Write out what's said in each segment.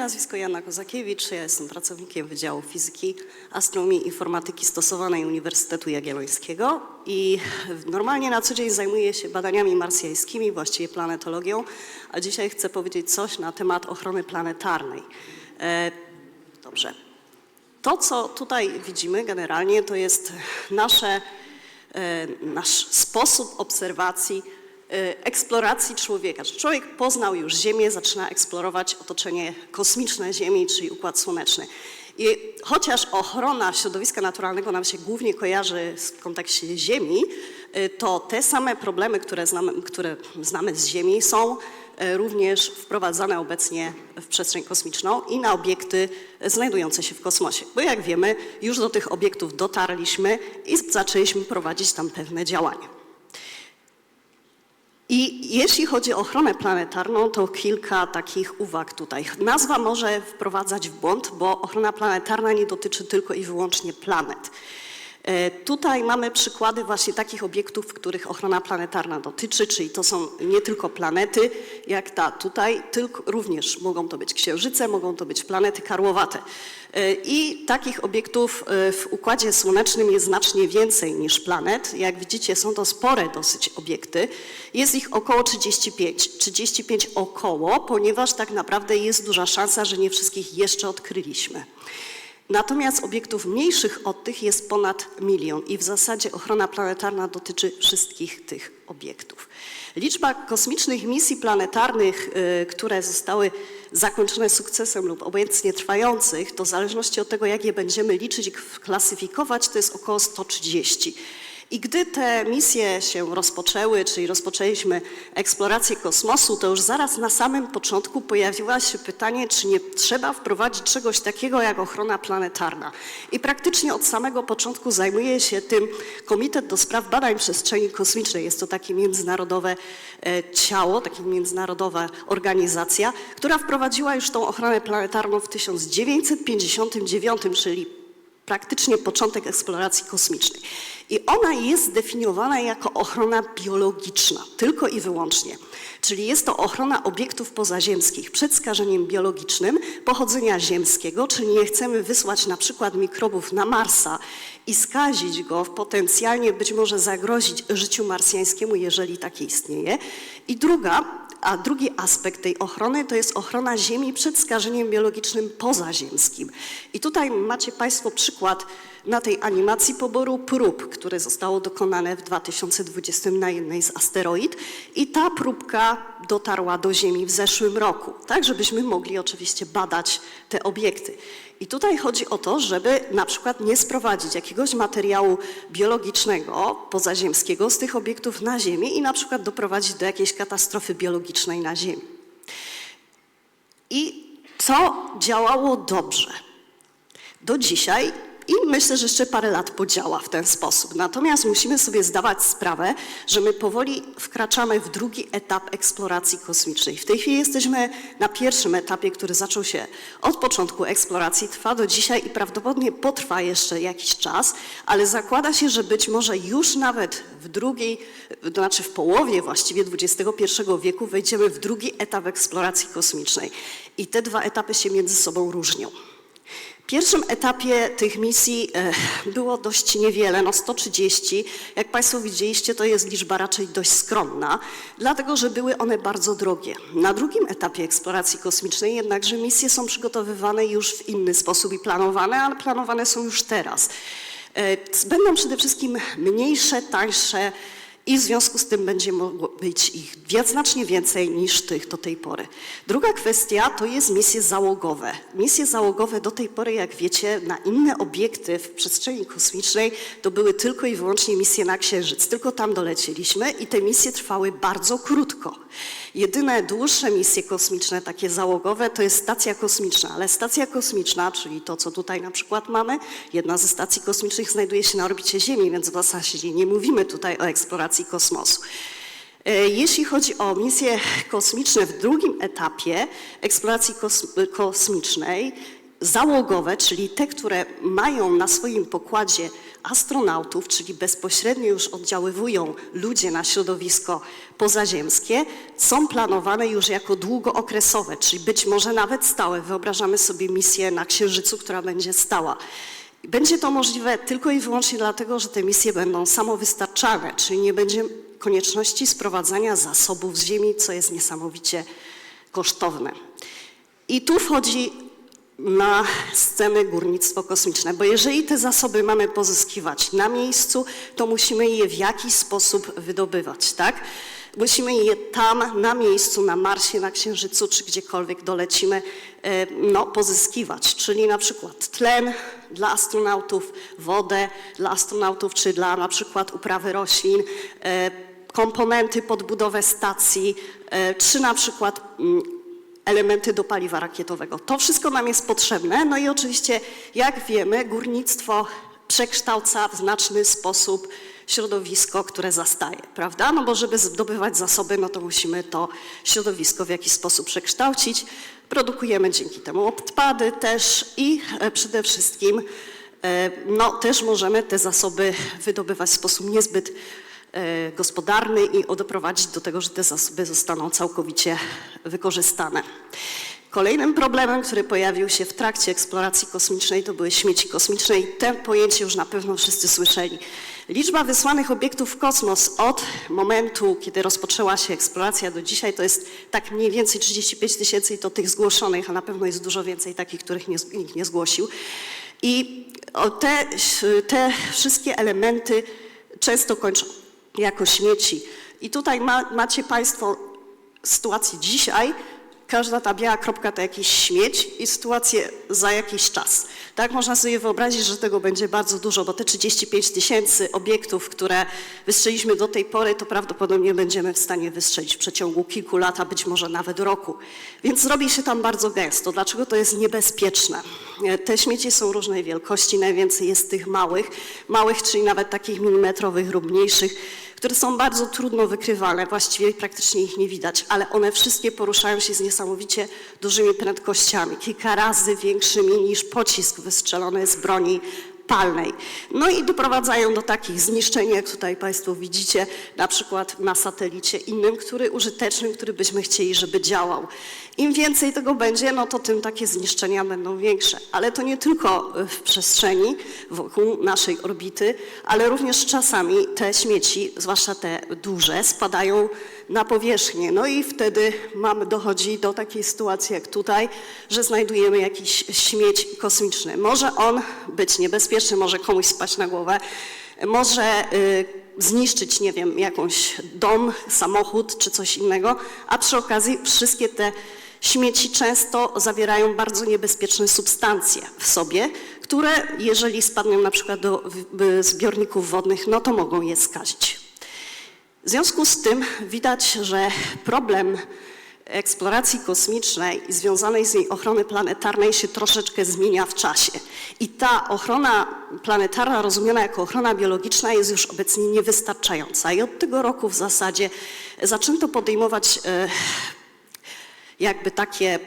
nazwisko Jana Kozakiewicz, ja jestem pracownikiem Wydziału Fizyki, Astronomii i Informatyki Stosowanej Uniwersytetu Jagiellońskiego i normalnie na co dzień zajmuję się badaniami marsjańskimi, właściwie planetologią, a dzisiaj chcę powiedzieć coś na temat ochrony planetarnej. E, dobrze. To, co tutaj widzimy generalnie, to jest nasze, e, nasz sposób obserwacji eksploracji człowieka. Człowiek poznał już Ziemię, zaczyna eksplorować otoczenie kosmiczne Ziemi, czyli Układ Słoneczny. I chociaż ochrona środowiska naturalnego nam się głównie kojarzy w kontekście Ziemi, y, to te same problemy, które znamy, które znamy z Ziemi, są y, również wprowadzane obecnie w przestrzeń kosmiczną i na obiekty znajdujące się w kosmosie. Bo jak wiemy, już do tych obiektów dotarliśmy i zaczęliśmy prowadzić tam pewne działania. I jeśli chodzi o ochronę planetarną, to kilka takich uwag tutaj. Nazwa może wprowadzać w błąd, bo ochrona planetarna nie dotyczy tylko i wyłącznie planet. E, Tutaj mamy przykłady właśnie takich obiektów, których ochrona planetarna dotyczy, czyli to są nie tylko planety, jak ta tutaj, tylko również mogą to być księżyce, mogą to być planety karłowate. E, I takich obiektów e, w Układzie Słonecznym jest znacznie więcej niż planet. Jak widzicie, są to spore dosyć obiekty. Jest ich około 35. 35 około, ponieważ tak naprawdę jest duża szansa, że nie wszystkich jeszcze odkryliśmy. Natomiast obiektów mniejszych od tych jest ponad milion i w zasadzie ochrona planetarna dotyczy wszystkich tych obiektów. Liczba kosmicznych misji planetarnych, y, które zostały zakończone sukcesem lub obecnie trwających, to w zależności od tego, jak je będziemy liczyć i klasyfikować, to jest około 130. I gdy te misje się rozpoczęły, czyli rozpoczęliśmy eksplorację kosmosu, to już zaraz na samym początku pojawiło się pytanie, czy nie trzeba wprowadzić czegoś takiego jak ochrona planetarna. I praktycznie od samego początku zajmuje się tym Komitet do Spraw Badań Przestrzeni Kosmicznej. Jest to takie międzynarodowe e, ciało, taka międzynarodowa organizacja, która wprowadziła już tą ochronę planetarną w 1959, czyli praktycznie początek eksploracji kosmicznej. I ona jest zdefiniowana jako ochrona biologiczna, tylko i wyłącznie. Czyli jest to ochrona obiektów pozaziemskich przed skażeniem biologicznym pochodzenia ziemskiego, czyli nie chcemy wysłać na przykład mikrobów na Marsa i skazić go, potencjalnie być może zagrozić życiu marsjańskiemu, jeżeli takie istnieje. I druga, a drugi aspekt tej ochrony to jest ochrona Ziemi przed skażeniem biologicznym pozaziemskim. I tutaj macie Państwo przykład na tej animacji poboru prób, które zostało dokonane w 2020 na jednej z asteroid i ta próbka dotarła do Ziemi w zeszłym roku, tak żebyśmy mogli oczywiście badać te obiekty. I tutaj chodzi o to, żeby na przykład nie sprowadzić jakiegoś materiału biologicznego, pozaziemskiego z tych obiektów na Ziemię i na przykład doprowadzić do jakiejś katastrofy biologicznej na Ziemi. I to działało dobrze. Do dzisiaj i myślę, że jeszcze parę lat podziała w ten sposób. Natomiast musimy sobie zdawać sprawę, że my powoli wkraczamy w drugi etap eksploracji kosmicznej. W tej chwili jesteśmy na pierwszym etapie, który zaczął się od początku eksploracji, trwa do dzisiaj i prawdopodobnie potrwa jeszcze jakiś czas, ale zakłada się, że być może już nawet w drugiej, to znaczy w połowie właściwie XXI wieku wejdziemy w drugi etap eksploracji kosmicznej. I te dwa etapy się między sobą różnią. Pierwszym etapie tych misji e, było dość niewiele, no 130. Jak Państwo widzieliście, to jest liczba raczej dość skromna, dlatego że były one bardzo drogie. Na drugim etapie eksploracji kosmicznej jednakże misje są przygotowywane już w inny sposób i planowane, ale planowane są już teraz. E, Będą przede wszystkim mniejsze, tańsze, i w związku z tym będzie mogło być ich znacznie więcej niż tych do tej pory. Druga kwestia to jest misje załogowe. Misje załogowe do tej pory, jak wiecie, na inne obiekty w przestrzeni kosmicznej to były tylko i wyłącznie misje na Księżyc. Tylko tam dolecieliśmy i te misje trwały bardzo krótko. Jedyne dłuższe misje kosmiczne, takie załogowe, to jest stacja kosmiczna, ale stacja kosmiczna, czyli to, co tutaj na przykład mamy, jedna ze stacji kosmicznych znajduje się na orbicie Ziemi, więc w zasadzie nie mówimy tutaj o eksploracji kosmosu. E, Jeśli chodzi o misje kosmiczne w drugim etapie eksploracji kos kosmicznej, załogowe, czyli te, które mają na swoim pokładzie astronautów, czyli bezpośrednio już oddziaływują ludzie na środowisko pozaziemskie, są planowane już jako długookresowe, czyli być może nawet stałe. Wyobrażamy sobie misję na Księżycu, która będzie stała. Będzie to możliwe tylko i wyłącznie dlatego, że te misje będą samowystarczalne, czyli nie będzie konieczności sprowadzania zasobów z Ziemi, co jest niesamowicie kosztowne. I tu wchodzi na scenę górnictwo kosmiczne, bo jeżeli te zasoby mamy pozyskiwać na miejscu, to musimy je w jakiś sposób wydobywać, tak? Musimy je tam, na miejscu, na Marsie, na Księżycu, czy gdziekolwiek dolecimy, e, no, pozyskiwać. Czyli na przykład tlen dla astronautów, wodę dla astronautów, czy dla na przykład uprawy roślin, e, komponenty pod budowę stacji, e, czy na przykład mm, elementy do paliwa rakietowego. To wszystko nam jest potrzebne. No i oczywiście, jak wiemy, górnictwo przekształca w znaczny sposób środowisko, które zastaje, prawda? No bo żeby zdobywać zasoby, no to musimy to środowisko w jakiś sposób przekształcić. Produkujemy dzięki temu odpady też i e, przede wszystkim e, no, też możemy te zasoby wydobywać w sposób niezbyt e, gospodarny i doprowadzić do tego, że te zasoby zostaną całkowicie wykorzystane. Kolejnym problemem, który pojawił się w trakcie eksploracji kosmicznej, to były śmieci kosmiczne i te pojęcie już na pewno wszyscy słyszeli. Liczba wysłanych obiektów w kosmos od momentu, kiedy rozpoczęła się eksploracja do dzisiaj, to jest tak mniej więcej 35 tysięcy i to tych zgłoszonych, a na pewno jest dużo więcej takich, których nie, nikt nie zgłosił. I te, te wszystkie elementy często kończą jako śmieci. I tutaj ma, macie Państwo sytuację dzisiaj, każda ta biała kropka to jakiś śmieć i sytuację za jakiś czas. Tak można sobie wyobrazić, że tego będzie bardzo dużo, bo te 35 tysięcy obiektów, które wystrzeliśmy do tej pory, to prawdopodobnie będziemy w stanie wystrzelić w przeciągu kilku lat, a być może nawet roku. Więc zrobi się tam bardzo gęsto. Dlaczego to jest niebezpieczne? E, Te śmieci są różnej wielkości, najwięcej jest tych małych, małych, czyli nawet takich milimetrowych lub mniejszych, które są bardzo trudno wykrywalne, właściwie praktycznie ich nie widać, ale one wszystkie poruszają się z niesamowicie dużymi prędkościami, kilka razy większymi niż pocisk wystrzelony z broni palnej. No i doprowadzają do takich zniszczeń, jak tutaj Państwo widzicie, na przykład na satelicie innym, który użytecznym, który byśmy chcieli, żeby działał. Im więcej tego będzie, no to tym takie zniszczenia będą większe. Ale to nie tylko w przestrzeni wokół naszej orbity, ale również czasami te śmieci, zwłaszcza te duże, spadają na powierzchnię. No i wtedy mamy, dochodzi do takiej sytuacji jak tutaj, że znajdujemy jakiś śmieć kosmiczny. Może on być niebezpieczny, może komuś spać na głowę, może y, zniszczyć, nie wiem, jakąś dom, samochód czy coś innego, a przy okazji wszystkie te śmieci często zawierają bardzo niebezpieczne substancje w sobie, które jeżeli spadną na przykład do zbiorników wodnych, no to mogą je skazić. W związku z tym widać, że problem eksploracji kosmicznej i związanej z niej ochrony planetarnej się troszeczkę zmienia w czasie. I ta ochrona planetarna, rozumiana jako ochrona biologiczna, jest już obecnie niewystarczająca. I od tego roku w zasadzie zaczęto podejmować e, jakby takie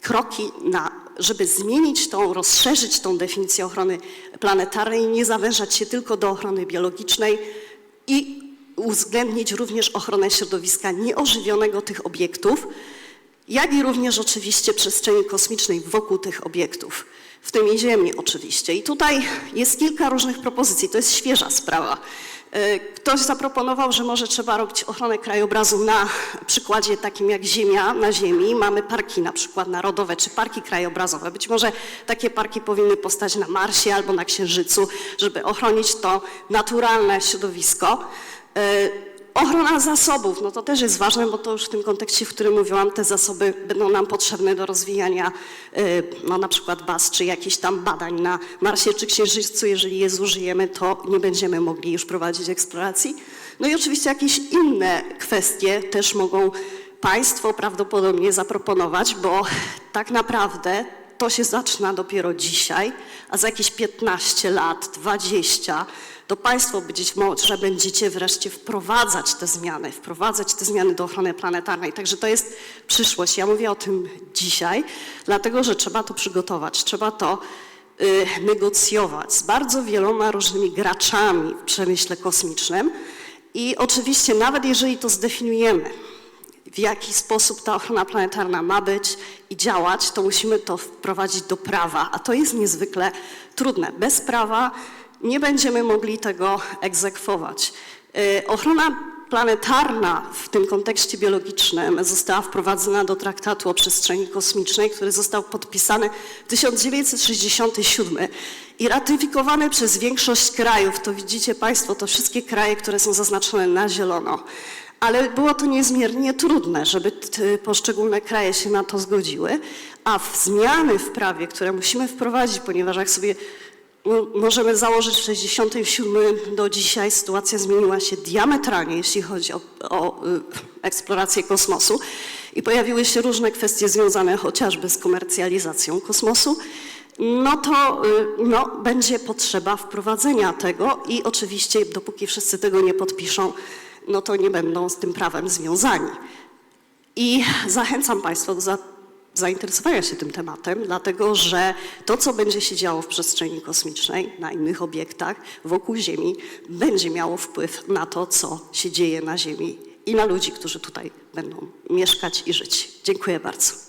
kroki, na, żeby zmienić tą, rozszerzyć tą definicję ochrony planetarnej nie zawężać się tylko do ochrony biologicznej i uwzględnić również ochronę środowiska nieożywionego tych obiektów, jak i również oczywiście przestrzeni kosmicznej wokół tych obiektów, w tym i Ziemi oczywiście. I tutaj jest kilka różnych propozycji, to jest świeża sprawa. E, Ktoś zaproponował, że może trzeba robić ochronę krajobrazu na przykładzie takim jak Ziemia na Ziemi. Mamy parki na przykład narodowe czy parki krajobrazowe. Być może takie parki powinny powstać na Marsie albo na Księżycu, żeby ochronić to naturalne środowisko. E, Ochrona zasobów, no to też jest ważne, bo to już w tym kontekście, w którym mówiłam, te zasoby będą nam potrzebne do rozwijania e, no, na przykład baz czy jakichś tam badań na Marsie czy Księżycu. Jeżeli je zużyjemy, to nie będziemy mogli już prowadzić eksploracji. No i oczywiście jakieś inne kwestie też mogą Państwo prawdopodobnie zaproponować, bo tak naprawdę to się zaczyna dopiero dzisiaj, a za jakieś 15 lat, 20, to Państwo być może będziecie wreszcie wprowadzać te zmiany, wprowadzać te zmiany do ochrony planetarnej. Także to jest przyszłość. Ja mówię o tym dzisiaj, dlatego że trzeba to przygotować, trzeba to y, negocjować z bardzo wieloma różnymi graczami w przemyśle kosmicznym i oczywiście nawet jeżeli to zdefiniujemy, w jaki sposób ta ochrona planetarna ma być i działać, to musimy to wprowadzić do prawa, a to jest niezwykle trudne. Bez prawa nie będziemy mogli tego egzekwować. Y, Ochrona planetarna w tym kontekście biologicznym została wprowadzona do traktatu o przestrzeni kosmicznej, który został podpisany w 1967 i ratyfikowany przez większość krajów. To widzicie Państwo, to wszystkie kraje, które są zaznaczone na zielono. Ale było to niezmiernie trudne, żeby poszczególne kraje się na to zgodziły, a w zmiany w prawie, które musimy wprowadzić, ponieważ jak sobie możemy założyć, w 67 do dzisiaj sytuacja zmieniła się diametralnie, jeśli chodzi o, o y, eksplorację kosmosu i pojawiły się różne kwestie związane chociażby z komercjalizacją kosmosu, no to y, no, będzie potrzeba wprowadzenia tego i oczywiście dopóki wszyscy tego nie podpiszą, no to nie będą z tym prawem związani. I zachęcam Państwa do za, zainteresowania się tym tematem, dlatego że to, co będzie się działo w przestrzeni kosmicznej, na innych obiektach wokół Ziemi, będzie miało wpływ na to, co się dzieje na Ziemi i na ludzi, którzy tutaj będą mieszkać i żyć. Dziękuję bardzo.